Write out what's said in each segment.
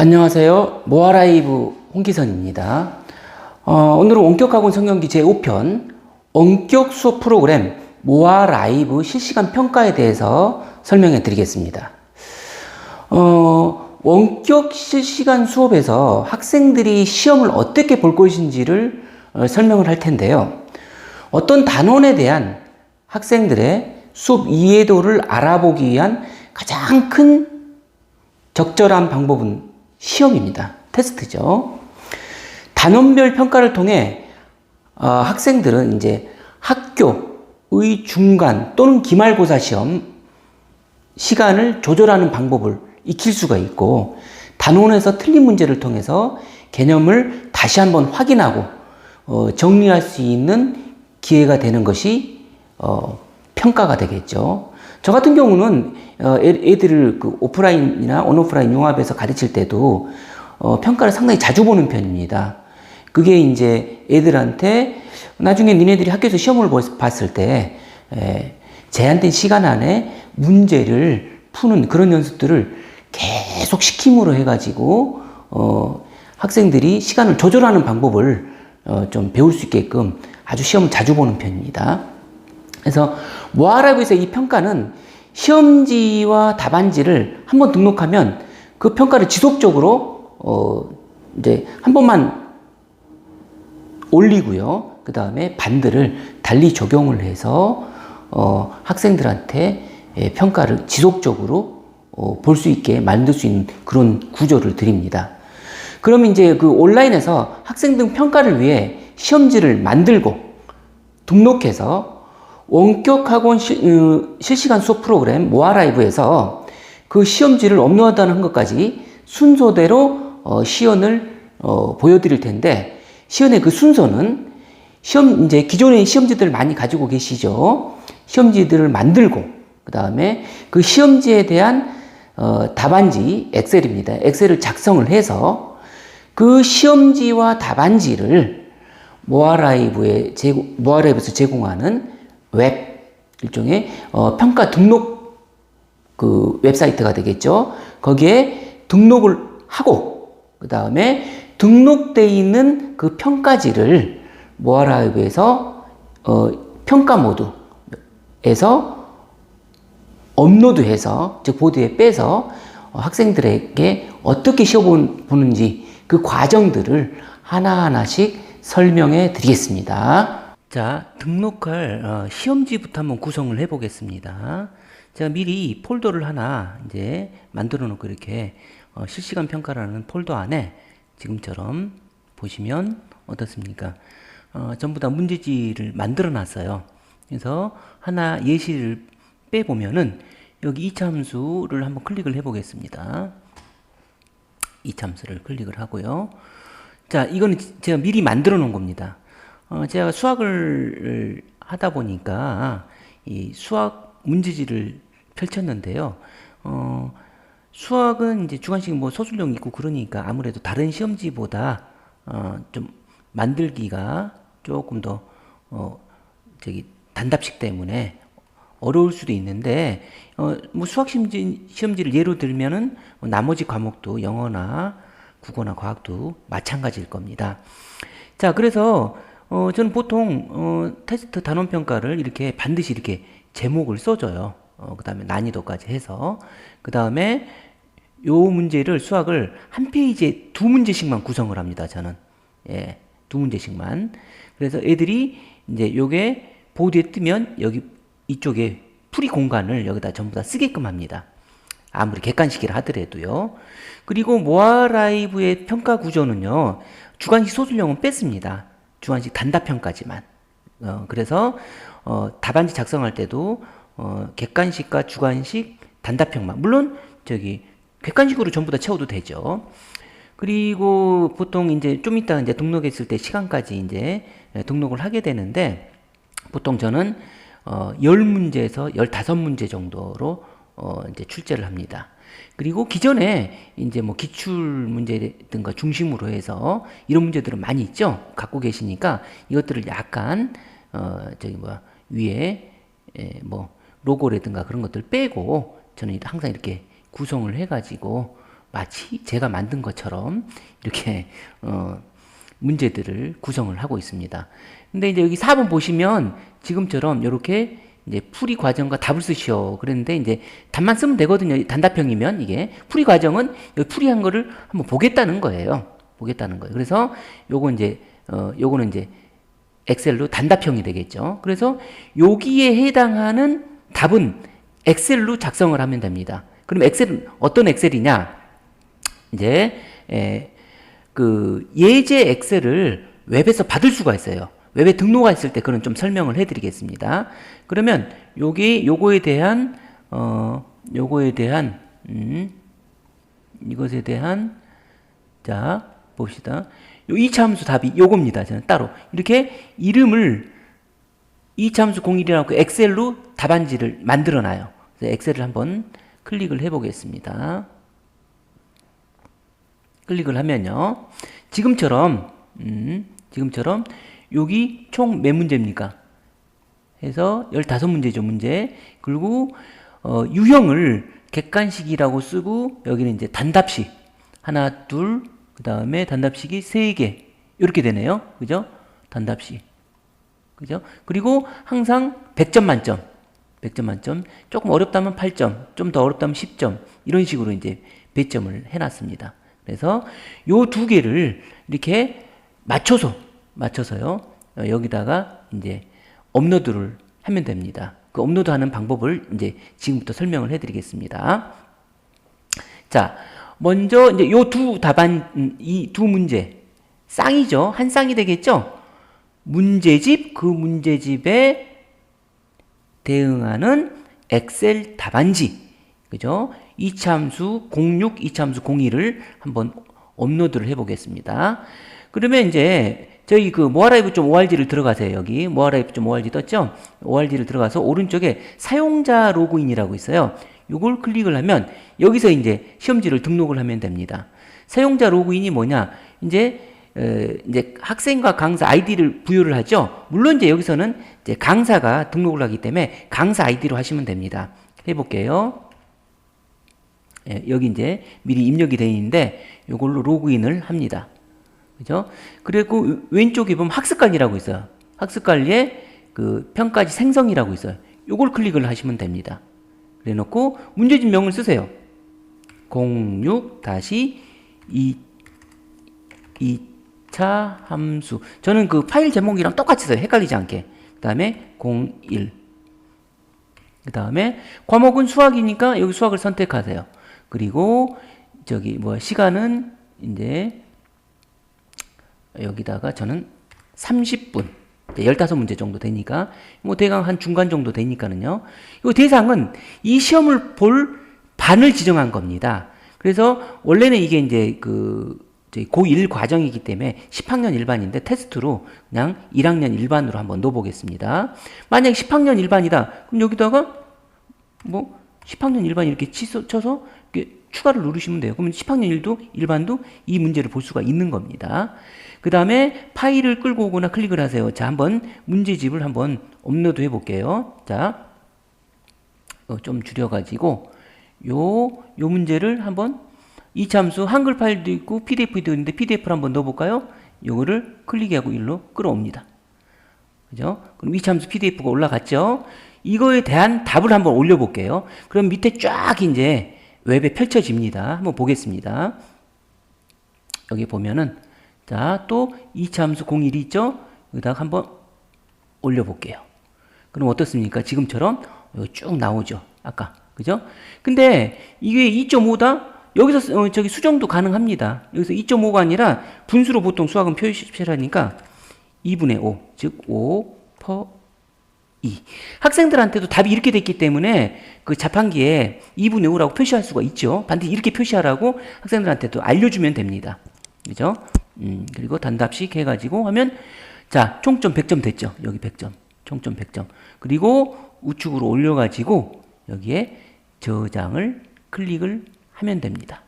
안녕하세요. 모아라이브 홍기선입니다. 어, 오늘은 원격학원 성경기 제5편 원격 수업 프로그램 모아라이브 실시간 평가에 대해서 설명해 드리겠습니다. 어, 원격 실시간 수업에서 학생들이 시험을 어떻게 볼 것인지를 어, 설명을 할 텐데요. 어떤 단원에 대한 학생들의 수업 이해도를 알아보기 위한 가장 큰 적절한 방법은 시험입니다. 테스트죠. 단원별 평가를 통해 어, 학생들은 이제 학교의 중간 또는 기말고사 시험 시간을 조절하는 방법을 익힐 수가 있고 단원에서 틀린 문제를 통해서 개념을 다시 한번 확인하고 어, 정리할 수 있는 기회가 되는 것이 어, 평가가 되겠죠. 저 같은 경우는 어, 애- 애들을 그 오프라인이나 온오프라인 융합에서 가르칠 때도 어, 평가를 상당히 자주 보는 편입니다. 그게 이제 애들한테 나중에 니네들이 학교에서 시험을 보- 봤을 때 에, 제한된 시간 안에 문제를 푸는 그런 연습들을 계속 시킴으로 해가지고 어, 학생들이 시간을 조절하는 방법을 어, 좀 배울 수 있게끔 아주 시험을 자주 보는 편입니다. 그래서 모아라브에서 이 평가는 시험지와 답안지를 한 번 등록하면 그 평가를 지속적으로 어 이제 한 번만 올리고요. 그 다음에 반들을 달리 적용을 해서 어 학생들한테 예, 평가를 지속적으로 어 볼 수 있게 만들 수 있는 그런 구조를 드립니다. 그럼 이제 그 온라인에서 학생들 평가를 위해 시험지를 만들고 등록해서 원격 학원 시- 어, 실시간 수업 프로그램 모아라이브에서 그 시험지를 업로드하는 것까지 순서대로 어, 시연을 어, 보여드릴 텐데 시연의 그 순서는 시험 이제 기존의 시험지들을 많이 가지고 계시죠. 시험지들을 만들고 그 다음에 그 시험지에 대한 어, 답안지 엑셀입니다. 엑셀을 작성을 해서 그 시험지와 답안지를 모아라이브에 제공, 모아라이브에서 제공하는 웹 일종의 어, 평가 등록 그 웹사이트가 되겠죠. 거기에 등록을 하고 그 다음에 등록돼 있는 그 평가지를 모아라이브에서 어, 평가 모드에서 업로드해서 즉 보드에 빼서 어, 학생들에게 어떻게 시험 보는지 그 과정들을 하나하나씩 설명해 드리겠습니다. 자, 등록할 어, 시험지부터 한번 구성을 해 보겠습니다. 제가 미리 폴더를 하나 이제 만들어 놓고 이렇게 어, 실시간 평가라는 폴더 안에 지금처럼 보시면 어떻습니까? 어, 전부 다 문제지를 만들어 놨어요. 그래서 하나 예시를 빼보면은 여기 이참수를 한번 클릭을 해 보겠습니다. 이참수를 클릭을 하고요. 자, 이거는 제가 미리 만들어 놓은 겁니다. 어, 제가 수학을 하다 보니까 이 수학 문제지를 펼쳤는데요. 어, 수학은 이제 주관식 뭐 소술형 있고 그러니까 아무래도 다른 시험지보다 어, 좀 만들기가 조금 더 어, 저기 단답식 때문에 어려울 수도 있는데 어, 뭐 수학 시험지, 시험지를 예로 들면은 뭐 나머지 과목도 영어나 국어나 과학도 마찬가지일 겁니다. 자, 그래서 어, 저는 보통 어, 테스트 단원 평가를 이렇게 반드시 이렇게 제목을 써줘요. 어, 그 다음에 난이도까지 해서 그 다음에 요 문제를 수학을 한 페이지에 두 문제씩만 구성을 합니다. 저는 예, 두 문제씩만. 그래서 애들이 이제 요게 보드에 뜨면 여기 이쪽에 풀이 공간을 여기다 전부 다 쓰게끔 합니다. 아무리 객관식이라 하더라도요. 그리고 모아라이브의 평가 구조는요. 주관식 소술형은 뺐습니다. 주관식 단답형까지만. 어, 그래서 어, 답안지 작성할 때도 어, 객관식과 주관식 단답형만. 물론 저기 객관식으로 전부 다 채워도 되죠. 그리고 보통 이제 좀 이따 이제 등록했을 때 시간까지 이제 등록을 하게 되는데 보통 저는 어, 10문제에서 15문제 정도로 어, 이제 출제를 합니다. 그리고 기존에 이제 뭐 기출 문제든가 중심으로 해서 이런 문제들은 많이 있죠. 갖고 계시니까 이것들을 약간 어, 저기 뭐야 위에 에, 뭐 로고라든가 그런 것들 빼고 저는 항상 이렇게 구성을 해가지고 마치 제가 만든 것처럼 이렇게 어, 문제들을 구성을 하고 있습니다. 근데 이제 여기 4번 보시면 지금처럼 이렇게 이제 풀이 과정과 답을 쓰시오. 그랬는데 이제 답만 쓰면 되거든요. 단답형이면 이게 풀이 과정은 풀이한 거를 한번 보겠다는 거예요. 보겠다는 거예요. 그래서 요거 이제 어 요거는 이제 엑셀로 단답형이 되겠죠. 그래서 여기에 해당하는 답은 엑셀로 작성을 하면 됩니다. 그럼 엑셀은 어떤 엑셀이냐? 이제 에, 그 예제 엑셀을 웹에서 받을 수가 있어요. 웹에 등록했을 때 그런 좀 설명을 해드리겠습니다. 그러면 여기 요거에 대한 어 요거에 대한 음 이것에 대한 자 봅시다. 요 이차함수 답이 요겁니다. 저는 따로 이렇게 이름을 이차함수 01이라고 엑셀로 답안지를 만들어 놔요. 그래서 엑셀을 한번 클릭을 해 보겠습니다. 클릭을 하면요. 지금처럼 음, 지금처럼 여기 총 몇 문제입니까? 해서 15문제죠, 문제. 그리고 어, 유형을 객관식이라고 쓰고 여기는 이제 단답식 하나, 둘, 그 다음에 단답식이 세 개. 이렇게 되네요. 그죠? 단답식. 그죠? 그리고 항상 100점 만점. 100점 만점. 조금 어렵다면 8점, 좀 더 어렵다면 10점. 이런 식으로 이제 배점을 해 놨습니다. 그래서 요 두 개를 이렇게 맞춰서, 맞춰서요. 어, 여기다가 이제 업로드를 하면 됩니다. 그 업로드 하는 방법을 이제 지금부터 설명을 해드리겠습니다. 자, 먼저 이제 요 두 답안, 음, 이두 문제. 쌍이죠. 한 쌍이 되겠죠? 문제집, 그 문제집에 대응하는 엑셀 답안지. 그죠? 이참수 06, 이참수 01을 한번 업로드를 해 보겠습니다. 그러면 이제 저희 그 모아라이브.org를 들어가세요. 여기 모아라이브.org 떴죠? org를 들어가서 오른쪽에 사용자 로그인이라고 있어요. 이걸 클릭을 하면 여기서 이제 시험지를 등록을 하면 됩니다. 사용자 로그인이 뭐냐? 이제 에, 이제 학생과 강사 아이디를 부여를 하죠. 물론 이제 여기서는 이제 강사가 등록을 하기 때문에 강사 아이디로 하시면 됩니다. 해볼게요. 예, 여기 이제 미리 입력이 되어 있는데 이걸로 로그인을 합니다. 그죠? 그리고 왼쪽에 보면 학습관이라고 있어요. 학습관리에 그 평가지 생성이라고 있어요. 요걸 클릭을 하시면 됩니다. 그래 놓고 문제집 명을 쓰세요. 06 다시 2 2차 함수. 저는 그 파일 제목이랑 똑같이 써요. 헷갈리지 않게. 그 다음에 01. 그 다음에 과목은 수학이니까 여기 수학을 선택하세요. 그리고 저기 뭐 시간은 이제 여기다가 저는 30분 15문제 정도 되니까 뭐 대강 한 중간 정도 되니까는요. 이 대상은 이 시험을 볼 반을 지정한 겁니다. 그래서 원래는 이게 이제 그 고1 과정이기 때문에 10학년 일반인데 테스트로 그냥 1학년 일반으로 한번 넣어보겠습니다. 만약 10학년 일반이다. 그럼 여기다가 뭐 10학년 일반 이렇게 치서, 쳐서 이렇게 추가를 누르시면 돼요. 그러면 10학년 1도 일반도 이 문제를 볼 수가 있는 겁니다. 그 다음에 파일을 끌고 오거나 클릭을 하세요. 자, 한번 문제집을 한번 업로드 해볼게요. 자, 어, 좀 줄여가지고 요, 요 문제를 한번 이 참수 한글 파일도 있고 PDF도 있는데 PDF를 한번 넣어볼까요? 요거를 클릭하고 일로 끌어옵니다. 그죠? 그럼 이 참수 PDF가 올라갔죠? 이거에 대한 답을 한번 올려볼게요. 그럼 밑에 쫙 이제 웹에 펼쳐집니다. 한번 보겠습니다. 여기 보면은 자, 또 2차 함수 01이 있죠? 여기다가 한번 올려볼게요. 그럼 어떻습니까? 지금처럼 쭉 나오죠. 아까. 그죠? 근데 이게 2.5다? 여기서 어, 저기 수정도 가능합니다. 여기서 2.5가 아니라 분수로 보통 수학은 표시하니까 2분의 5, 즉 5 퍼 2. 학생들한테도 답이 이렇게 됐기 때문에 그 자판기에 2분의 5라고 표시할 수가 있죠. 반드시 이렇게 표시하라고 학생들한테도 알려주면 됩니다. 그죠? 음, 그리고 단답식 해가지고 하면 자, 총점 100점 됐죠. 여기 100점. 총점 100점. 그리고 우측으로 올려가지고 여기에 저장을 클릭을 하면 됩니다.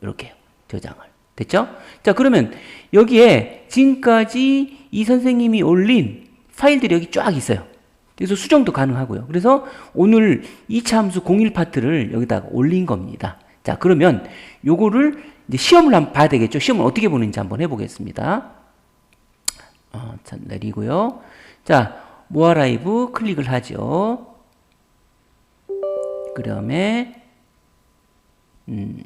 이렇게요. 저장을. 됐죠? 자, 그러면 여기에 지금까지 이 선생님이 올린 파일들이 여기 쫙 있어요. 그래서 수정도 가능하고요. 그래서 오늘 2차 함수 01 파트를 여기다가 올린 겁니다. 자, 그러면 요거를 이제 시험을 한번 봐야 되겠죠. 시험을 어떻게 보는지 한번 해보겠습니다. 어, 자, 내리고요. 자, 모아 라이브 클릭을 하죠. 그 다음에, 음,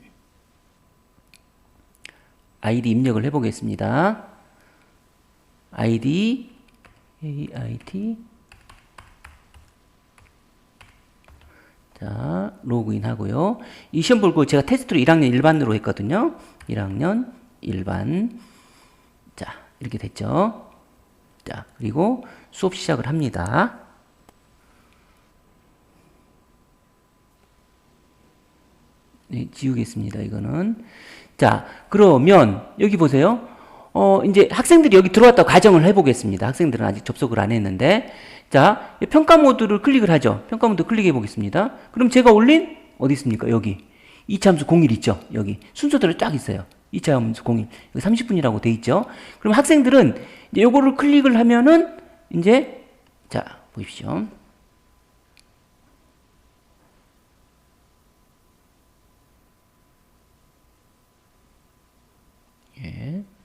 아이디 입력을 해보겠습니다. 아이디, AIT, 자, 로그인 하고요. 이 시험 볼 거 제가 테스트로 1학년 일반으로 했거든요. 1학년 일반. 자, 이렇게 됐죠. 자, 그리고 수업 시작을 합니다. 네, 지우겠습니다. 이거는. 자, 그러면 여기 보세요. 어, 이제 학생들이 여기 들어왔다고 가정을 해보겠습니다. 학생들은 아직 접속을 안 했는데. 자, 이 평가 모드를 클릭을 하죠. 평가 모드 클릭해 보겠습니다. 그럼 제가 올린, 어디 있습니까? 여기. 2차 함수 01 있죠? 여기. 순서대로 쫙 있어요. 2차 함수 01. 여기 30분이라고 돼 있죠? 그럼 학생들은 이제 요거를 클릭을 하면은, 이제, 자, 보십시오. 예.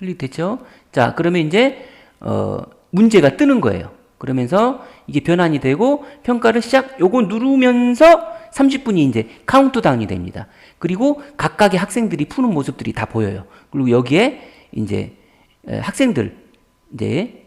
클릭됐죠? 자, 그러면 이제, 어, 문제가 뜨는 거예요. 그러면서 이게 변환이 되고 평가를 시작, 요거 누르면서 30분이 이제 카운트다운이 됩니다. 그리고 각각의 학생들이 푸는 모습들이 다 보여요. 그리고 여기에 이제 에, 학생들, 이제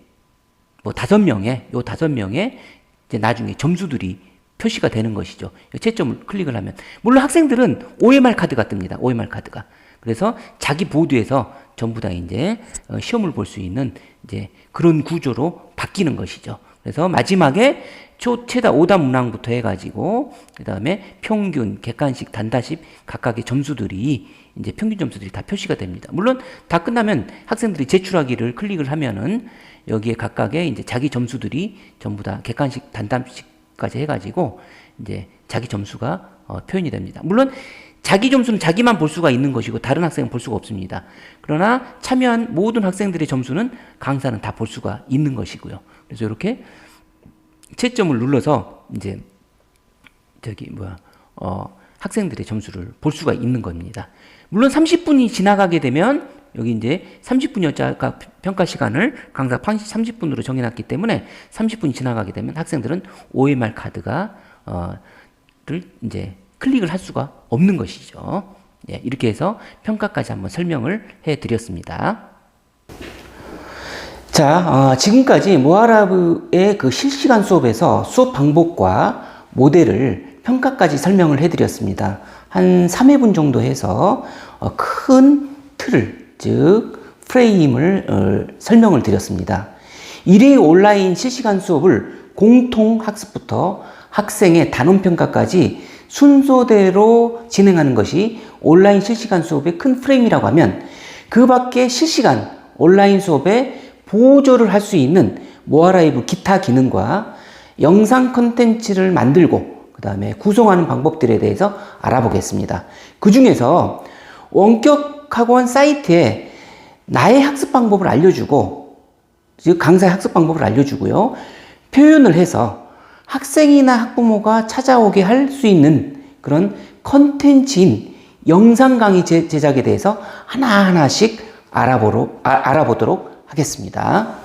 뭐 다섯 명의, 요 다섯 명의 이제 나중에 점수들이 표시가 되는 것이죠. 이 채점을 클릭을 하면. 물론 학생들은 OMR 카드가 뜹니다. OMR 카드가. 그래서 자기 보드에서 전부 다 이제 어, 시험을 볼 수 있는 이제 그런 구조로 바뀌는 것이죠. 그래서 마지막에 초, 최다 5단 문항부터 해가지고, 그 다음에 평균, 객관식, 단다식 각각의 점수들이 이제 평균 점수들이 다 표시가 됩니다. 물론 다 끝나면 학생들이 제출하기를 클릭을 하면은 여기에 각각의 이제 자기 점수들이 전부 다 객관식, 단답식 까지 해가지고 이제 자기 점수가 어, 표현이 됩니다. 물론 자기 점수는 자기만 볼 수가 있는 것이고 다른 학생은 볼 수가 없습니다. 그러나 참여한 모든 학생들의 점수는 강사는 다 볼 수가 있는 것이고요. 그래서 이렇게 채점을 눌러서 이제 저기 뭐야 어 학생들의 점수를 볼 수가 있는 겁니다. 물론 30분이 지나가게 되면 여기 이제 30분이었자 평가 시간을 강사 30분으로 정해놨기 때문에 30분이 지나가게 되면 학생들은 OMR 카드가 어를 이제 클릭을 할 수가 없는 것이죠. 예, 이렇게 해서 평가까지 한번 설명을 해드렸습니다. 자, 어, 지금까지 모아라브의 그 실시간 수업에서 수업 방법과 모델을 평가까지 설명을 해드렸습니다. 한 3회분 정도 해서 어, 큰 틀, 즉 프레임을 어, 설명을 드렸습니다. 1회 온라인 실시간 수업을 공통 학습부터 학생의 단원 평가까지 순서대로 진행하는 것이 온라인 실시간 수업의 큰 프레임이라고 하면 그 밖에 실시간 온라인 수업에 보조를 할 수 있는 모아라이브 기타 기능과 영상 컨텐츠를 만들고 그 다음에 구성하는 방법들에 대해서 알아보겠습니다. 그 중에서 원격 학원 사이트에 나의 학습 방법을 알려주고 즉 강사의 학습 방법을 알려주고요. 표현을 해서 학생이나 학부모가 찾아오게 할 수 있는 그런 컨텐츠인 영상 강의 제작에 대해서 하나하나씩 아, 알아보도록 하겠습니다.